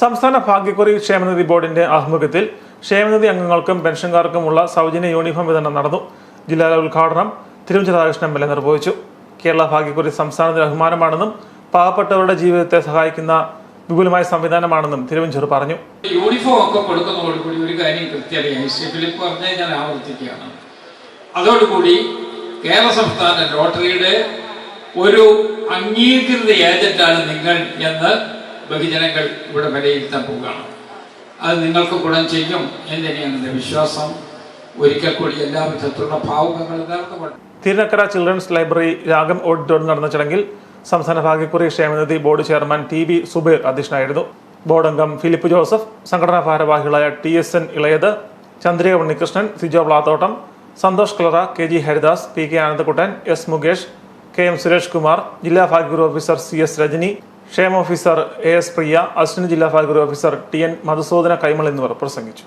സംസ്ഥാന ഭാഗ്യക്കുറി ക്ഷേമനിധി ബോർഡിന്റെ ആഭിമുഖ്യത്തിൽ ക്ഷേമനിധി അംഗങ്ങൾക്കും പെൻഷൻകാർക്കുമുള്ള സൗജന്യ യൂണിഫോം വിതരണം നടന്നു. ജില്ലാതല ഉദ്ഘാടനം Thiruvanchoor Radhakrishnan M L A നിർവഹിച്ചു. കേരള ഭാഗ്യക്കുറി സംസ്ഥാനത്തിന് അഭിമാനമാണെന്നും പാവപ്പെട്ടവരുടെ ജീവിതത്തെ സഹായിക്കുന്ന വിപുലമായ സംവിധാനമാണെന്നും തിരുവഞ്ചൂർ പറഞ്ഞു. യൂണിഫോം ഒക്കെ കൊടുക്കുന്നതോടുകൂടി ഒരു കാര്യം കൃത്യമായി ഞാൻ ആവർത്തിക്കുകയാണ്. അതോടുകൂടി കേരള സംസ്ഥാന ലോട്ടറിയുടെ ഒരു അംഗീകൃത ഏജന്റാണ് നിങ്ങൾ എന്ന് ബഹുജനങ്ങൾ ഇവിടെ വിലയിരുത്താൻ പോവുകയാണ്. അത് നിങ്ങൾക്ക് ഗുണം ചെയ്യും എന്ന് തന്നെയാണ് എന്റെ വിശ്വാസം. ഒരിക്കൽ കൂടി എല്ലാ വിധത്തിലുള്ള ഭാവുകങ്ങൾ നേർന്നുകൊണ്ട് Thirunakkara children's library Ragam auditorium നടന്ന ചടങ്ങിൽ സംസ്ഥാന ഭാഗ്യക്കുറി ക്ഷേമനിധി board chairman T B Subair അധ്യക്ഷനായിരുന്നു. ബോർഡ് അംഗം ഫിലിപ്പ് ജോസഫ് സംഘടനാ ഭാരവാഹികളായ T S N Ilayath Chandrika Unnikrishnan Sijo Plathottam Santhosh ക്ലറ K G Haridas P K Anandakuttan S Mukesh K M Suresh Kumar ജില്ലാ ഭാഗ്യക്കുറി ഓഫീസർ സി എസ് രജനി ക്ഷേമ officer A S Priya assistant ജില്ലാ ഭാഗ്യക്കുറി officer T N Madhusudana Kaimal എന്നിവർ പ്രസംഗിച്ചു.